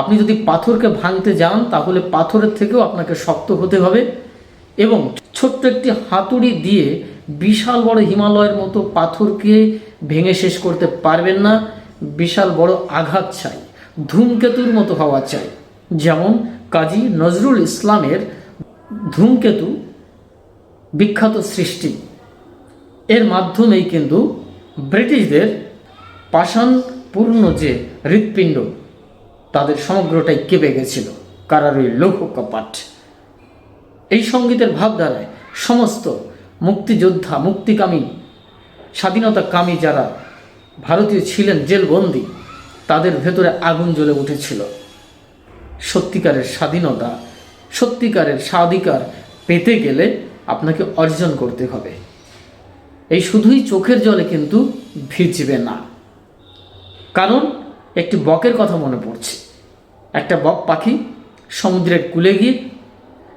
আপনি যদি পাথরকে ভাঙতে যান, তাহলে পাথরের থেকেও আপনাকে শক্ত হতে হবে। এবং ছোট্ট একটি হাতুড়ি দিয়ে বিশাল বড় হিমালয়ের মতো পাথরকে ভেঙে শেষ করতে পারবেন না। বিশাল বড় আঘাত চাই, ধূমকেতুর মতো হওয়া চাই। যেমন কাজী নজরুল ইসলামের ধূমকেতু বিখ্যাত সৃষ্টি। এর মাধ্যমেই কিন্তু ব্রিটিশদের পাষাণপূর্ণ যে হৃৎপিণ্ড সমগ্রটাই কেঁপে গেছিল। কারার ওই লৌহ কপাট এই সঙ্গীতের ভাবধারায় সমস্ত মুক্তিযোদ্ধা, মুক্তিকামী, স্বাধীনতাকামী যারা ভারতীয় ছিলেন জেলবন্দি, তাদের ভেতরে আগুন জ্বলে উঠেছিল। সত্যিকারের স্বাধীনতা, সত্যিকারের স্বাধিকার পেতে গেলে আপনাকে অর্জন করতে হবে। এই শুধুই চোখের জলে কিন্তু ভিজবে না। কারণ একটি বকের কথা মনে পড়ছে। একটা বক পাখি সমুদ্রের কূলে গিয়ে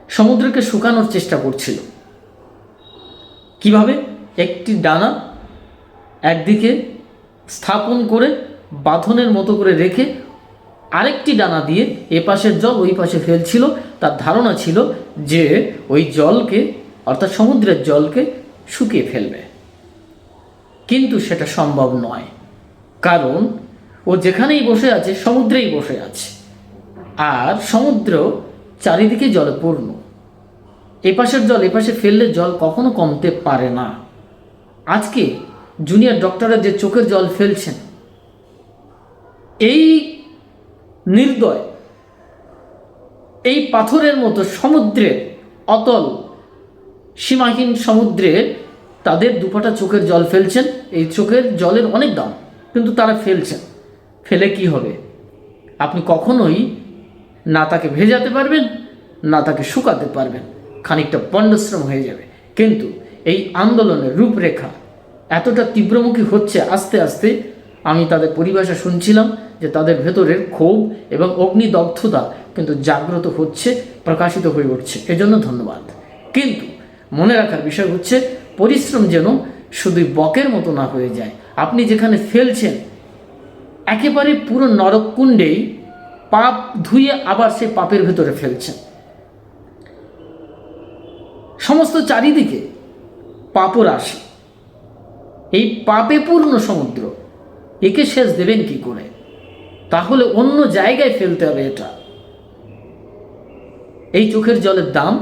সমুদ্রকে শুকানোর চেষ্টা করছিল। কীভাবে? একটি ডানা একদিকে স্থাপন করে বাঁধনের মতো করে রেখে আরেকটি ডানা দিয়ে এ পাশের জল ওই পাশে ফেলছিল। তার ধারণা ছিল যে ওই জলকে, অর্থাৎ সমুদ্রের জলকে শুকিয়ে ফেলবে। কিন্তু সেটা সম্ভব নয়। কারণ ও যেখানেই বসে আছে, সমুদ্রেই বসে আছে। আর সমুদ্র চারিদিকে জলে পূর্ণ এপাশের জল এপাশে ফেললে জল কখনো কমতে পারে না। আজকে জুনিয়র ডক্টররা যে চোখের জল ফেলছেন, এই নির্দয়, এই পাথরের মতো সমুদ্রের অতল, সীমাহীন সমুদ্রে তাদের দুপাটা চোখের জল ফেলছেন। এই চোখের জলের অনেক দাম, কিন্তু তারা ফেলছেন। ফেলে কি হবে? আপনি কখনোই না তাকে ভেজাতে পারবেন, না তাকে শুকাতে পারবেন। খানিকটা পণ্ডশ্রম হয়ে যাবে। কিন্তু এই আন্দোলনের রূপরেখা এতটা তীব্রমুখী হচ্ছে আস্তে আস্তে, আমি তাদের পরিভাষা শুনছিলাম যে তাদের ভেতরের ক্ষোভ এবং অগ্নিদগ্ধতা কিন্তু জাগ্রত হচ্ছে, প্রকাশিত হয়ে উঠছে। এজন্য ধন্যবাদ। কিন্তু মনে রাখার বিষয় হচ্ছে, পরিশ্রম যেন শুধুই বকের মতো না হয়ে যায়। আপনি যেখানে ফেলছেন, একেবারে পুরো নরককুণ্ডেই পাপ ধুয়ে আবার সে পাপের ভেতরে ফেলছেন সমস্ত চারিদিকে পাপর আসে এই পাপে পূর্ণ সমুদ্র, একে শেষ দেবেন কি করে? তাহলে অন্য জায়গায় ফেলতে হবে এটা। এই চোখের জলের দাম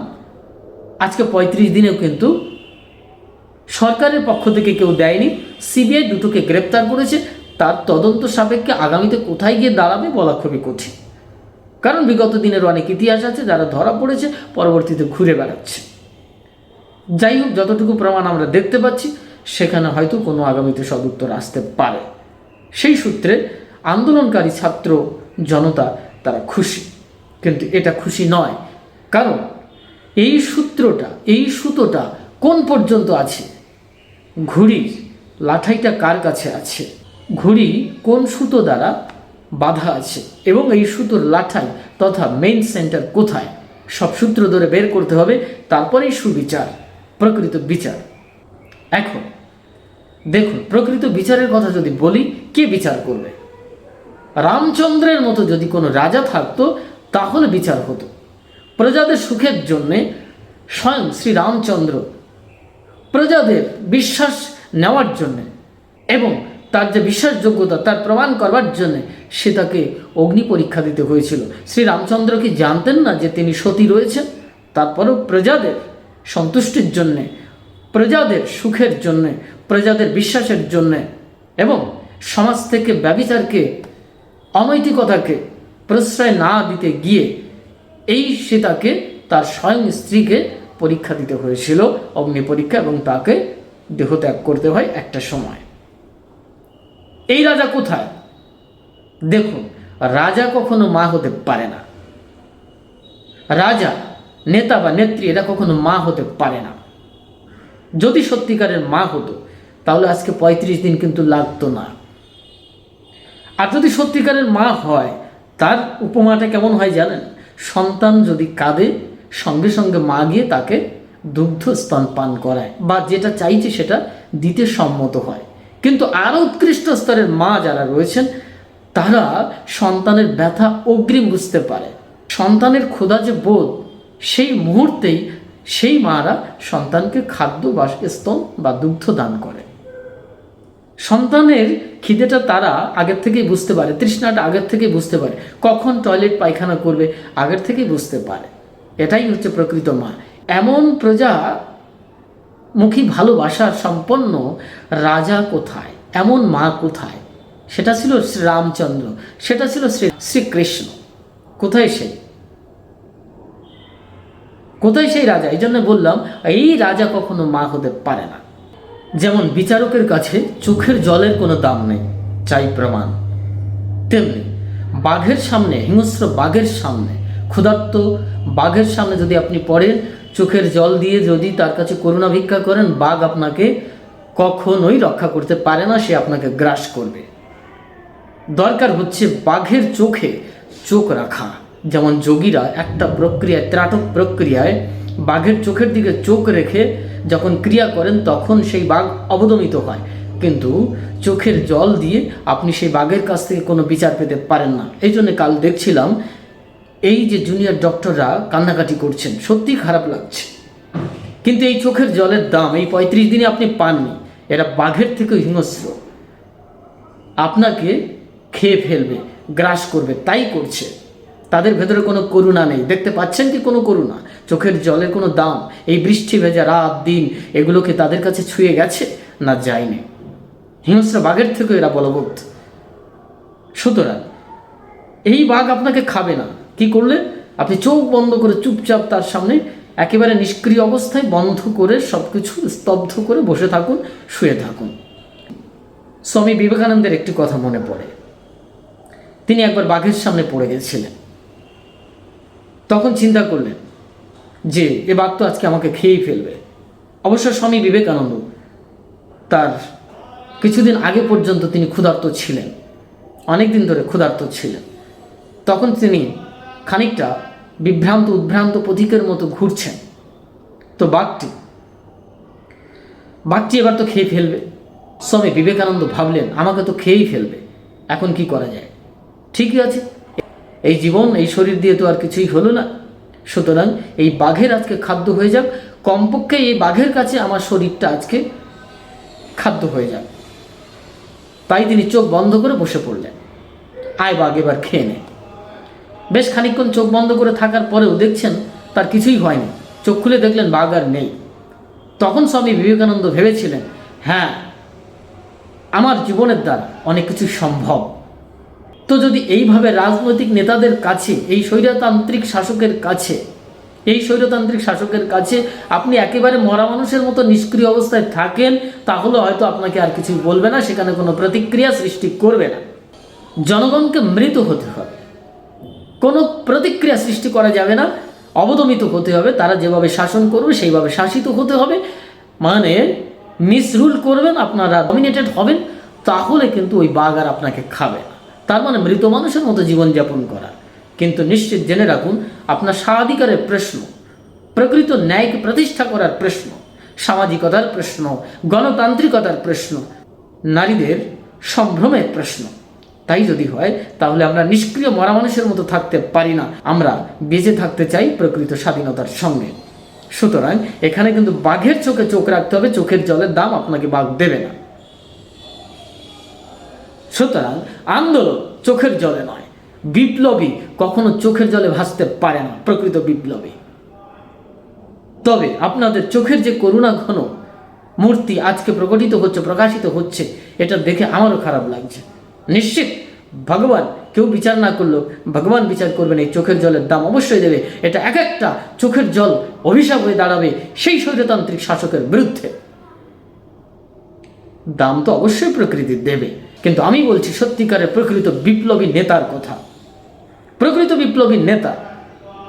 আজকে পঁয়ত্রিশ দিনেও কিন্তু সরকারের পক্ষ থেকে কেউ দেয়নি। সিবিআই দুটোকে গ্রেপ্তার করেছে। তার তদন্ত সাপেক্ষে আগামীতে কোথায় গিয়ে দাঁড়াবে বলা খুবই কঠিন। কারণ বিগত দিনের অনেক ইতিহাস আছে যারা ধরা পড়েছে, পরবর্তীতে ঘুরে বেড়াচ্ছে। যাই হোক, যতটুকু প্রমাণ আমরা দেখতে পাচ্ছি, সেখানে হয়তো কোনো আগামীতে সদুত্তর আসতে পারে। সেই সূত্রে আন্দোলনকারী ছাত্র জনতা তারা খুশি। কিন্তু এটা খুশি নয়। কারণ এই সূত্রটা, এই সুতোটা কোন পর্যন্ত আছে? ঘুড়ির লাঠাইটা কার কাছে আছে? ঘুড়ি কোন সুতো দ্বারা বাধা আছে? এবং এই সুতোর লাঠাই তথা মেইন সেন্টার কোথায়? সব সূত্র ধরে বের করতে হবে, তারপরেই সুবিচার, প্রকৃত বিচার। এখন, দেখুন, প্রকৃত বিচারের কথা যদি বলি, কে বিচার করবে? রামচন্দ্রের মতো যদি কোনো রাজা থাকতো, তাহলে বিচার হতো। প্রজাদের সুখের জন্যে স্বয়ং শ্রী রামচন্দ্র প্রজাদের বিশ্বাস নেওয়ার জন্যে এবং তার যে বিশ্বাসযোগ্যতা, তার প্রমাণ করবার জন্যে সে তাকে অগ্নি পরীক্ষা দিতে হয়েছিল। শ্রী রামচন্দ্র কি জানতেন না যে তিনি সতী রয়েছেন? তারপরেও প্রজাদের সন্তুষ্টির জন্যে, প্রজাদের সুখের জন্যে, প্রজাদের বিশ্বাসের জন্যে এবং সমাজ থেকে ব্যবিচারকে, অনৈতিকতাকে প্রশ্রয় না দিতে গিয়ে এই সীতাকে তার স্বয়ং স্ত্রীকে পরীক্ষা দিতে হয়েছিল। অগ্নি পরীক্ষা এবং তাকে দেহত্যাগ করতে হয় একটা সময়। এই রাজা কোথায়? দেখুন, রাজা কখনো মা হতে পারে না। রাজা, নেতা বা নেত্রী, এরা কখনো মা হতে পারে না। যদি সত্যিকারের মা হতো, তাহলে আজকে পঁয়ত্রিশ দিন কিন্তু লাগতো না। আর যদি সত্যিকারের মা হয়, তার উপমাটা কেমন হয় জানেন? সন্তান যদি কাঁদে, সঙ্গে সঙ্গে মা গিয়ে তাকে দুগ্ধ স্তন পান করায়, বা যেটা চাইছে সেটা দিতে সম্মত হয়। কিন্তু আরও উৎকৃষ্ট স্তরের মা যারা রয়েছেন, তারা সন্তানের ব্যথা অগ্রিম বুঝতে পারে। সন্তানের ক্ষুধা যে বোধ, সেই মুহূর্তেই সেই মারা সন্তানকে খাদ্য বা স্তন বা দুগ্ধ দান করে। সন্তানের খিদেটা তারা আগের থেকেই বুঝতে পারে, তৃষ্ণাটা আগের থেকেই বুঝতে পারে, কখন টয়লেট, পায়খানা করবে আগের থেকেই বুঝতে পারে। এটাই হচ্ছে প্রকৃত মা। এমন প্রজা মুখী ভালোবাসার সম্পন্ন রাজা কোথায়? এমন মা কোথায়? সেটা ছিল শ্রীরামচন্দ্র সেটা ছিল শ্রী শ্রীকৃষ্ণ কোথায় সেই? কোথায় সেই রাজা? এই জন্য বললাম, এই রাজা কখনো মা হতে পারে না। যেমন বিচারকের কাছে চোখের জলের কোনো দাম নেই, চাই প্রমাণ। তেমনি বাঘের সামনে, হিংস্র বাঘের সামনে, ক্ষুধার্ত বাঘের সামনে যদি আপনি পড়েন চোখের জল দিয়ে যদি তার কাছে করুণা ভিক্ষা করেন, বাঘ আপনাকে কখনোই রক্ষা করতে পারে না, সে আপনাকে গ্রাস করবে। দরকার হচ্ছে বাঘের চোখে চোখ রাখা। যেমন যোগীরা একটা প্রক্রিয়ায়, ত্রাটক প্রক্রিয়ায় বাঘের চোখের দিকে চোখ রেখে যখন ক্রিয়া করেন, তখন সেই বাঘ অবদমিত হয়। কিন্তু চোখের জল দিয়ে আপনি সেই বাঘের কাছ থেকে কোনো বিচার পেতে পারেন না। এই জন্য কাল দেখছিলাম এই যে জুনিয়র ডক্টররা কান্নাকাটি করছেন সত্যি খারাপ লাগছে। কিন্তু এই চোখের জলের দাম, এই পঁয়ত্রিশ দিনে আপনি পাননি, এরা বাঘের থেকেও হিংস্র। আপনাকে খেয়ে ফেলবে, গ্রাস করবে, তাই করছে। তাদের ভেতরে কোনো করুণা নেই। দেখতে পাচ্ছেন কি কোনো করুণা? চোখের জলের কোনো দাম, এই বৃষ্টি ভেজা রাত, দিন এগুলোকে তাদের কাছে ছুঁয়ে গেছে? না, যায়নি। হিংস্র বাঘের থেকেও এরা বলবৎ। সুতরাং, এই বাঘ আপনাকে খাবে না। কি করলে? আপনি চোখ বন্ধ করে চুপচাপ তার সামনে একেবারে নিষ্ক্রিয় অবস্থায় বন্ধ করে সব কিছু স্তব্ধ করে বসে থাকুন, শুয়ে থাকুন। স্বামী বিবেকানন্দের একটি কথা মনে পড়ে। তিনি একবার বাঘের সামনে পড়ে গেছিলেন। তখন চিন্তা করলেন, যে, এ বাঘ তো আজকে আমাকে খেয়েই ফেলবে। অবশ্য স্বামী বিবেকানন্দ তার কিছুদিন আগে পর্যন্ত তিনি ক্ষুধার্ত ছিলেন অনেক দিন ধরে ক্ষুধার্ত ছিলেন। তখন তিনি খানিকটা বিভ্রান্ত, উদ্ভ্রান্ত পথিকের মতো ঘুরছেন তো বাঘটি বাঘটি এবার তো খেয়ে ফেলবে। স্বামী বিবেকানন্দ ভাবলেন, আমাকে তো খেয়েই ফেলবে। এখন কি করা যায়? ঠিকই আছে। এই জীবন, এই শরীর দিয়ে তো আর কিছুই হলো না। সুতরাং এই বাঘের আজকে খাদ্য হয়ে যাক। কমপক্ষে এই বাঘের কাছে আমার শরীরটা আজকে খাদ্য হয়ে যাক। তাই তিনি চোখ বন্ধ করে বসে পড়লেন। আয় বাঘ, এবার খেয়ে নে। বেশ খানিকক্ষণ চোখ বন্ধ করে থাকার পরেও দেখছেন তার কিছুই হয়নি। চোখ খুলে দেখলেন বাঘ আর নেই। তখন স্বামী বিবেকানন্দ ভেবেছিলেন হ্যাঁ আমার জীবনের দ্বারা অনেক কিছু সম্ভব। তো যদি এইভাবে রাজনৈতিক নেতাদের কাছে, এই স্বৈরতান্ত্রিক শাসকের কাছে, এই স্বৈরতান্ত্রিক শাসকের কাছে আপনি একেবারে মরা মানুষের মতো নিষ্ক্রিয় অবস্থায় থাকেন, তাহলে হয়তো আপনাকে আর কিছুই বলবে না, সেখানে কোনো প্রতিক্রিয়া সৃষ্টি করবে না। জনগণকে মৃত হতে হবে। কোনো প্রতিক্রিয়া সৃষ্টি করা যাবে না। অবদমিত হতে হবে, তারা যেভাবে শাসন করবে, সেইভাবে শাসিত হতে হবে। মানে মিসরুল করবেন, আপনারা ডমিনেটেড হবেন, তাহলে কিন্তু ওই বাঘ আর আপনাকে খাবে তার মানে মৃত মানুষের মতো জীবনযাপন করা। কিন্তু নিশ্চিত জেনে রাখুন, আপনার স্বাধিকারের প্রশ্ন, প্রকৃত ন্যায়কে প্রতিষ্ঠা করার প্রশ্ন, সামাজিকতার প্রশ্ন, গণতান্ত্রিকতার প্রশ্ন, নারীদের সম্ভ্রমের প্রশ্ন। তাই যদি হয়, তাহলে আমরা নিষ্ক্রিয় মরা মানুষের মতো থাকতে পারি না। আমরা বেঁচে থাকতে চাই প্রকৃত স্বাধীনতার সঙ্গে। সুতরাং এখানে কিন্তু বাঘের চোখে চোখ রাখতে হবে, চোখের জলের দাম আপনাকে বাঘ দেবে না। সুতরাং আন্দোলন চোখের জলে নয়, বিপ্লবী কখনো চোখের জলে ভাসতে পারে না, প্রকৃত বিপ্লবী। তবে আপনাদের চোখের যে করুণা ঘন মূর্তি আজকে প্রকটিত হচ্ছে, প্রকাশিত হচ্ছে, এটা দেখে আমারও খারাপ লাগছে। নিশ্চিত। ভগবান কেউ বিচার না করলেও ভগবান বিচার করবেন এই চোখের জলের দাম অবশ্যই দেবে। এটা এক একটা চোখের জল অভিশাপ হয়ে দাঁড়াবে সেই স্বৈরতান্ত্রিক শাসকের বিরুদ্ধে। দাম তো অবশ্যই প্রকৃতি দেবে। কিন্তু আমি বলছি সত্যিকারের প্রকৃত বিপ্লবী নেতার কথা। প্রকৃত বিপ্লবী নেতা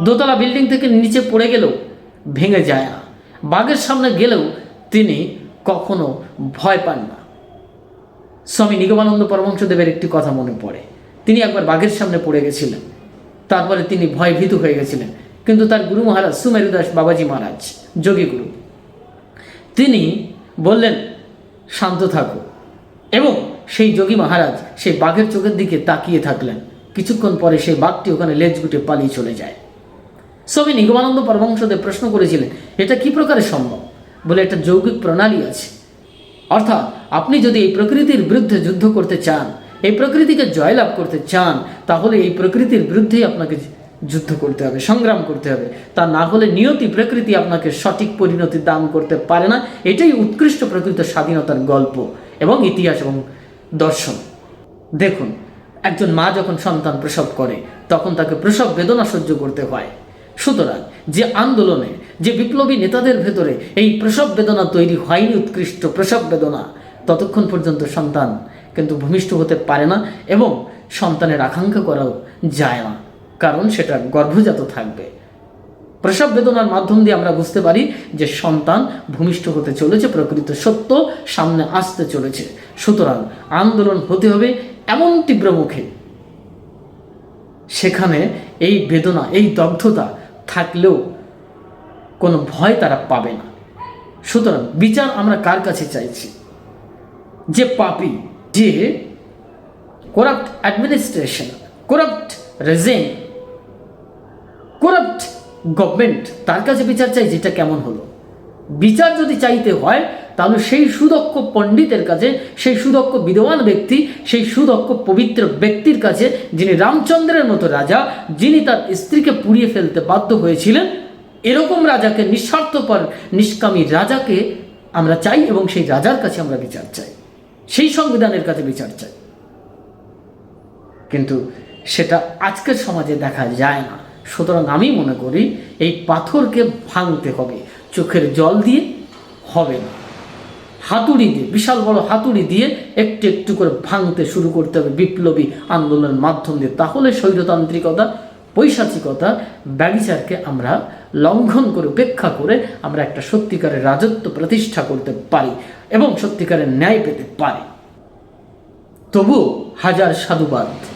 দোতলা বিল্ডিং থেকে নিচে পড়ে গেলেও ভেঙে যায় না। বাঘের সামনে গেলেও তিনি কখনো ভয় পান না। স্বামী নিগমানন্দ পরমংশদেবের একটি কথা মনে পড়ে। তিনি একবার বাঘের সামনে পড়ে গেছিলেন। তারপরে তিনি ভয় ভীত হয়ে গেছিলেন। কিন্তু তার গুরু মহারাজ সুমেরুদাস বাবাজি মহারাজ, যোগী গুরু, তিনি বললেন, শান্ত থাকো। এবং সেই যোগী মহারাজ সেই বাঘের চোখের দিকে তাকিয়ে থাকলেন। কিছুক্ষণ পরে সেই বাঘটি ওখানে লেজ গুটে পালিয়ে চলে যায়। স্বামী নিগমানন্দ পরমহংসদেব প্রশ্ন করেছিলেন, এটা কি প্রকারে সম্ভব? বলে, একটা যৌগিক প্রণালী আছে। অর্থাৎ আপনি যদি এই প্রকৃতির বিরুদ্ধে যুদ্ধ করতে চান, এই প্রকৃতিকে জয়লাভ করতে চান, তাহলে এই প্রকৃতির বিরুদ্ধেই আপনাকে যুদ্ধ করতে হবে, সংগ্রাম করতে হবে। তা না হলে নিয়তি প্রকৃতি আপনাকে সঠিক পরিণতি দান করতে পারে না। এটাই উৎকৃষ্ট প্রকৃত স্বাধীনতার গল্প এবং ইতিহাস এবং দর্শন। দেখুন, একজন মা যখন সন্তান প্রসব করে, তখন তাকে প্রসব বেদনা সহ্য করতে হয়। সুতরাং যে আন্দোলনে, যে বিপ্লবী নেতাদের ভেতরে এই প্রসব বেদনা তৈরি হয়নি, উৎকৃষ্ট প্রসব বেদনা ততক্ষণ পর্যন্ত সন্তান কিন্তু ভূমিষ্ঠ হতে পারে না এবং সন্তানের আকাঙ্ক্ষা করাও যায় না। কারণ সেটা গর্ভজাত থাকবে। প্রসব বেদনার মাধ্যম দিয়ে আমরা বুঝতে পারি যে সন্তান ভূমিষ্ঠ হতে চলেছে, প্রকৃত সত্য সামনে আসতে চলেছে। সুতরাং আন্দোলন হতে হবে এমন তীব্র মুখে। সেখানে এই বেদনা, এই দগ্ধতা থাকলেও কোনো ভয় তারা পাবে না। সুতরাং বিচার আমরা কার কাছে চাইছি? যে পাপি, যে corrupt administration corrupt regime corrupt government তার কাছে বিচার চাই যেটা কেমন হলো। বিচার যদি চাইতে হয়, তাহলে সেই সুদক্ষ পণ্ডিতের কাছে, সেই সুদক্ষ বিদ্বান ব্যক্তি, সেই সুদক্ষ পবিত্র ব্যক্তির কাছে, যিনি রামচন্দ্রের মতো রাজা, যিনি তার স্ত্রীকে পুড়িয়ে ফেলতে বাধ্য হয়েছিলেন, এরকম রাজাকে, নিঃস্বার্থপর, নিষ্কামী রাজাকে আমরা চাই এবং সেই রাজার কাছে আমরা বিচার চাই। সেই সংবিধানের কাছে বিচার চাই। কিন্তু সেটা আজকের সমাজে দেখা যায় না। সুতরাং আমি মনে করি, এই পাথরকে ভাঙতে হবে, চোখের জল দিয়ে হবে না। হাতুড়ি দিয়ে, বিশাল বড় হাতুড়ি দিয়ে একটু একটু করে ভাঙতে শুরু করতে হবে বিপ্লবী আন্দোলনের মাধ্যম দিয়ে। তাহলে স্বৈরতান্ত্রিকতা, পৈশাচিকতা ব্যবিচারকে আমরা লঙ্ঘন করে, উপেক্ষা করে আমরা একটা সত্যিকারের রাজত্ব প্রতিষ্ঠা করতে পারি। এবং সত্যিকারের ন্যায় পেতে পারে। তবু হাজার সাধুবাদ।